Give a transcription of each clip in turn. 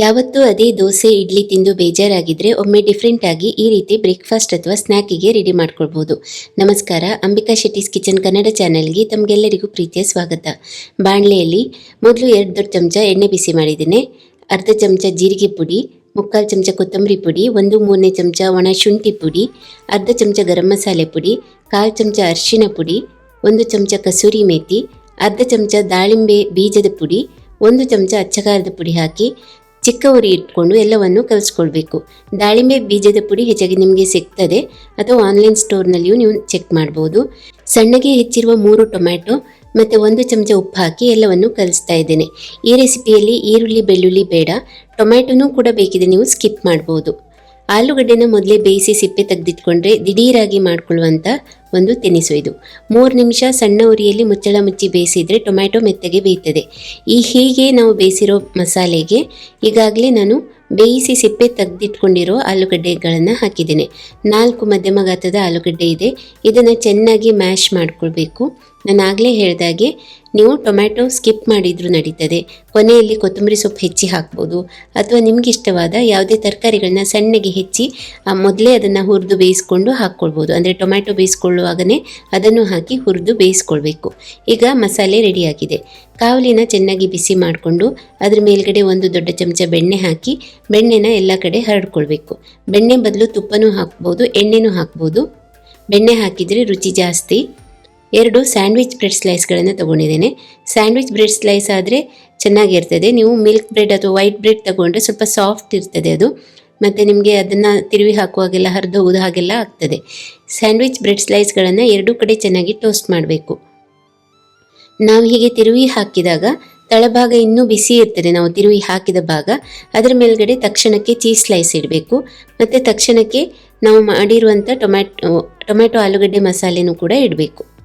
ಯಾವತ್ತೂ ಅದೇ ದೋಸೆ, ಇಡ್ಲಿ ತಿಂದು ಬೇಜಾರಾಗಿದ್ರೆ ಒಮ್ಮೆ ಡಿಫ್ರೆಂಟ್ ಆಗಿ ಈ ರೀತಿ ಬ್ರೇಕ್ಫಾಸ್ಟ್ ಅಥವಾ ಸ್ನ್ಯಾಕಿಗೆ ರೆಡಿ ಮಾಡ್ಕೊಳ್ಬೋದು. ನಮಸ್ಕಾರ, ಅಂಬಿಕಾ ಶೆಟ್ಟೀಸ್ ಕಿಚನ್ ಕನ್ನಡ ಚಾನೆಲ್ಗೆ ತಮಗೆಲ್ಲರಿಗೂ ಪ್ರೀತಿಯ ಸ್ವಾಗತ. ಬಾಣಲೆಯಲ್ಲಿ ಮೊದಲು ಎರಡು ದೊಡ್ಡ ಚಮಚ ಎಣ್ಣೆ ಬಿಸಿ ಮಾಡಿದ್ದೇನೆ. ಅರ್ಧ ಚಮಚ ಜೀರಿಗೆ ಪುಡಿ, ಮುಕ್ಕಾಲು ಚಮಚ ಕೊತ್ತಂಬರಿ ಪುಡಿ, ಒಂದು ಮೂರನೇ ಚಮಚ ಒಣ ಶುಂಠಿ ಪುಡಿ, ಅರ್ಧ ಚಮಚ ಗರಂ ಮಸಾಲೆ ಪುಡಿ, ಕಾಲು ಚಮಚ ಅರಿಶಿನ ಪುಡಿ, ಒಂದು ಚಮಚ ಕಸೂರಿ ಮೇಥಿ ಅರ್ಧ ಚಮಚ ದಾಳಿಂಬೆ ಬೀಜದ ಪುಡಿ, ಒಂದು ಚಮಚ ಅಚ್ಚಕಾರದ ಪುಡಿ ಹಾಕಿ ಚಿಕ್ಕ ಉರಿ ಇಟ್ಕೊಂಡು ಎಲ್ಲವನ್ನು ಕಲಿಸ್ಕೊಳ್ಬೇಕು. ದಾಳಿಂಬೆ ಬೀಜದ ಪುಡಿ ಹೆಚ್ಚಾಗಿ ನಿಮಗೆ ಸಿಗ್ತದೆ. ಅಥವಾ ಆನ್ಲೈನ್ ಸ್ಟೋರ್ನಲ್ಲಿಯೂ ನೀವು ಚೆಕ್ ಮಾಡ್ಬೋದು. ಸಣ್ಣಗೆ ಹೆಚ್ಚಿರುವ ಮೂರು ಟೊಮ್ಯಾಟೊ ಮತ್ತು ಒಂದು ಚಮಚ ಉಪ್ಪು ಹಾಕಿ ಎಲ್ಲವನ್ನು ಕಲಿಸ್ತಾ ಇದ್ದೇನೆ. ಈ ರೆಸಿಪಿಯಲ್ಲಿ ಈರುಳ್ಳಿ, ಬೆಳ್ಳುಳ್ಳಿ ಬೇಡ. ಟೊಮ್ಯಾಟೊನೂ ಕೂಡ ಬೇಕಿದೆ ನೀವು ಸ್ಕಿಪ್ ಮಾಡ್ಬೋದು. ಆಲೂಗಡ್ಡೆನ ಮೊದಲೇ ಬೇಯಿಸಿ ಸಿಪ್ಪೆ ತೆಗೆದಿಟ್ಕೊಂಡ್ರೆ ದಿಢೀರಾಗಿ ಮಾಡ್ಕೊಳ್ಳುವಂಥ ಒಂದು ತಿನಿಸು ಇದು. ಮೂರು ನಿಮಿಷ ಸಣ್ಣ ಉರಿಯಲ್ಲಿ ಮುಚ್ಚಳ ಮುಚ್ಚಿ ಬೇಯಿಸಿದರೆ ಟೊಮ್ಯಾಟೊ ಮೆತ್ತಗೆ ಬೇಯ್ತದೆ. ಈ ಹೀಗೆ ನಾವು ಬೇಯಿಸಿರೋ ಮಸಾಲೆಗೆ ಈಗಾಗಲೇ ನಾನು ಬೇಯಿಸಿ ಸಿಪ್ಪೆ ತೆಗೆದಿಟ್ಕೊಂಡಿರೋ ಆಲೂಗಡ್ಡೆಗಳನ್ನು ಹಾಕಿದ್ದೇನೆ. ನಾಲ್ಕು ಮಧ್ಯಮ ಗಾತ್ರದ ಆಲೂಗಡ್ಡೆ ಇದೆ. ಇದನ್ನು ಚೆನ್ನಾಗಿ ಮ್ಯಾಶ್ ಮಾಡ್ಕೊಳ್ಬೇಕು. ನಾನು ಆಗಲೇ ಹೇಳಿದಾಗೆ, ನೀವು ಟೊಮ್ಯಾಟೊ ಸ್ಕಿಪ್ ಮಾಡಿದರೂ ನಡೀತದೆ. ಕೊನೆಯಲ್ಲಿ ಕೊತ್ತಂಬರಿ ಸೊಪ್ಪು ಹೆಚ್ಚಿ ಹಾಕ್ಬೋದು. ಅಥವಾ ನಿಮ್ಗೆ ಇಷ್ಟವಾದ ಯಾವುದೇ ತರಕಾರಿಗಳನ್ನ ಸಣ್ಣಗೆ ಹೆಚ್ಚಿ ಮೊದಲೇ ಅದನ್ನು ಹುರಿದು ಬೇಯಿಸ್ಕೊಂಡು ಹಾಕ್ಕೊಳ್ಬೋದು. ಅಂದರೆ ಟೊಮ್ಯಾಟೊ ಬೇಯಿಸ್ಕೊಳ್ಳುವಾಗನೇ ಅದನ್ನು ಹಾಕಿ ಹುರಿದು ಬೇಯಿಸ್ಕೊಳ್ಬೇಕು. ಈಗ ಮಸಾಲೆ ರೆಡಿಯಾಗಿದೆ. ಕಾವಲಿನ ಚೆನ್ನಾಗಿ ಬಿಸಿ ಮಾಡಿಕೊಂಡು, ಅದ್ರ ಮೇಲ್ಗಡೆ ಒಂದು ದೊಡ್ಡ ಚಮಚ ಬೆಣ್ಣೆ ಹಾಕಿ, ಬೆಣ್ಣೆನ ಎಲ್ಲ ಕಡೆ ಹರಡ್ಕೊಳ್ಬೇಕು. ಬೆಣ್ಣೆ ಬದಲು ತುಪ್ಪನೂ ಹಾಕ್ಬೋದು, ಎಣ್ಣೆನೂ ಹಾಕ್ಬೋದು. ಬೆಣ್ಣೆ ಹಾಕಿದರೆ ರುಚಿ ಜಾಸ್ತಿ. ಎರಡು ಸ್ಯಾಂಡ್ವಿಚ್ ಬ್ರೆಡ್ ಸ್ಲೈಸ್ಗಳನ್ನು ತೊಗೊಂಡಿದ್ದೇನೆ. ಸ್ಯಾಂಡ್ವಿಚ್ ಬ್ರೆಡ್ ಸ್ಲೈಸ್ ಆದರೆ ಚೆನ್ನಾಗಿರ್ತದೆ. ನೀವು ಮಿಲ್ಕ್ ಬ್ರೆಡ್ ಅಥವಾ ವೈಟ್ ಬ್ರೆಡ್ ತೊಗೊಂಡ್ರೆ ಸ್ವಲ್ಪ ಸಾಫ್ಟ್ ಇರ್ತದೆ ಅದು. ಮತ್ತು ನಿಮಗೆ ಅದನ್ನು ತಿರುವಿ ಹಾಕುವಾಗೆಲ್ಲ ಹರಿದು ಹೋಗೋದು ಹಾಗೆಲ್ಲ ಆಗ್ತದೆ. ಸ್ಯಾಂಡ್ವಿಚ್ ಬ್ರೆಡ್ ಸ್ಲೈಸ್ಗಳನ್ನು ಎರಡೂ ಕಡೆ ಚೆನ್ನಾಗಿ ಟೋಸ್ಟ್ ಮಾಡಬೇಕು. ನಾವು ಹೀಗೆ ತಿರುವಿ ಹಾಕಿದಾಗ ತಳಭಾಗ ಇನ್ನೂ ಬಿಸಿ ಇರ್ತದೆ. ನಾವು ತಿರುವಿ ಹಾಕಿದ ಭಾಗ, ಅದರ ಮೇಲ್ಗಡೆ ತಕ್ಷಣಕ್ಕೆ ಚೀಸ್ ಸ್ಲೈಸ್ ಇಡಬೇಕು. ಮತ್ತು ತಕ್ಷಣಕ್ಕೆ ನಾವು ಮಾಡಿರುವಂಥ ಟೊಮ್ಯಾಟೊ ಟೊಮ್ಯಾಟೊ ಆಲೂಗಡ್ಡೆ ಮಸಾಲೆನೂ ಕೂಡ ಇಡಬೇಕು.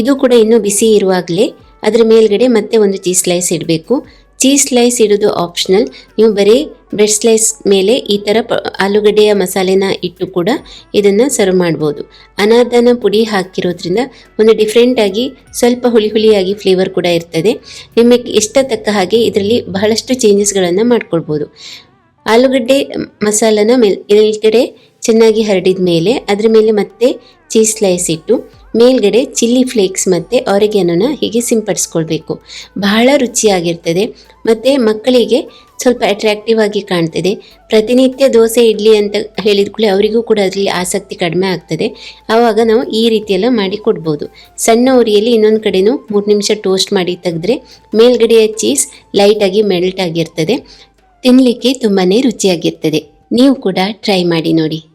ಇದು ಕೂಡ ಇನ್ನೂ ಬಿಸಿ ಇರುವಾಗಲೇ. ಅದರ ಮೇಲ್ಗಡೆ ಮತ್ತೆ ಒಂದು ಚೀಸ್ ಸ್ಲೈಸ್ ಇಡಬೇಕು. ಚೀಸ್ ಸ್ಲೈಸ್ ಇಡೋದು ಆಪ್ಷನಲ್. ನೀವು ಬರೀ ಬ್ರೆಡ್ ಸ್ಲೈಸ್ ಮೇಲೆ ಈ ಥರ ಆಲೂಗಡ್ಡೆಯ ಮಸಾಲೆನ ಇಟ್ಟು ಕೂಡ ಇದನ್ನು ಸರ್ವ್ ಮಾಡ್ಬೋದು. ಅನಾದಾನ ಪುಡಿ ಹಾಕಿರೋದ್ರಿಂದ ಒಂದು ಡಿಫ್ರೆಂಟಾಗಿ ಸ್ವಲ್ಪ ಹುಳಿ ಹುಳಿಯಾಗಿ ಫ್ಲೇವರ್ ಕೂಡ ಇರ್ತದೆ. ನಿಮಗೆ ಇಷ್ಟ ತಕ್ಕ ಹಾಗೆ ಇದರಲ್ಲಿ ಬಹಳಷ್ಟು ಚೇಂಜಸ್ಗಳನ್ನು ಮಾಡ್ಕೊಳ್ಬೋದು. ಆಲೂಗಡ್ಡೆ ಮಸಾಲನ ಮೇಲ್ ಮೇಲ್ಗಡೆ ಚೆನ್ನಾಗಿ ಹರಡಿದ ಮೇಲೆ ಅದರ ಮೇಲೆ ಮತ್ತೆ ಚೀಸ್ ಸ್ಲೈಸ್ ಇಟ್ಟು ಮೇಲ್ಗಡೆ ಚಿಲ್ಲಿ ಫ್ಲೇಕ್ಸ್ ಮತ್ತು ಆರಿಗ್ಯಾನೋನ ಹೀಗೆ ಸಿಂಪಡಿಸ್ಕೊಳ್ಬೇಕು. ಬಹಳ ರುಚಿಯಾಗಿರ್ತದೆ ಮತ್ತು ಮಕ್ಕಳಿಗೆ ಸ್ವಲ್ಪ ಅಟ್ರಾಕ್ಟಿವ್ ಆಗಿ ಕಾಣ್ತದೆ. ಪ್ರತಿನಿತ್ಯ ದೋಸೆ, ಇಡ್ಲಿ ಅಂತ ಹೇಳಿದ ಕೂಡಲೇ ಅವರಿಗೂ ಕೂಡ ಅದರಲ್ಲಿ ಆಸಕ್ತಿ ಕಡಿಮೆ ಆಗ್ತದೆ. ಆವಾಗ ನಾವು ಈ ರೀತಿಯೆಲ್ಲ ಮಾಡಿ ಕೊಡ್ಬೋದು. ಸಣ್ಣ ಉರಿಯಲ್ಲಿ ಇನ್ನೊಂದು ಕಡೆನೂ ಮೂರು ನಿಮಿಷ ಟೋಸ್ಟ್ ಮಾಡಿ ತೆಗೆದ್ರೆ ಮೇಲ್ಗಡೆಯ ಚೀಸ್ ಲೈಟಾಗಿ ಮೆಲ್ಟ್ ಆಗಿರ್ತದೆ. ತಿನ್ನಲಿಕ್ಕೆ ತುಂಬಾ ರುಚಿಯಾಗಿರ್ತದೆ. ನೀವು ಕೂಡ ಟ್ರೈ ಮಾಡಿ ನೋಡಿ.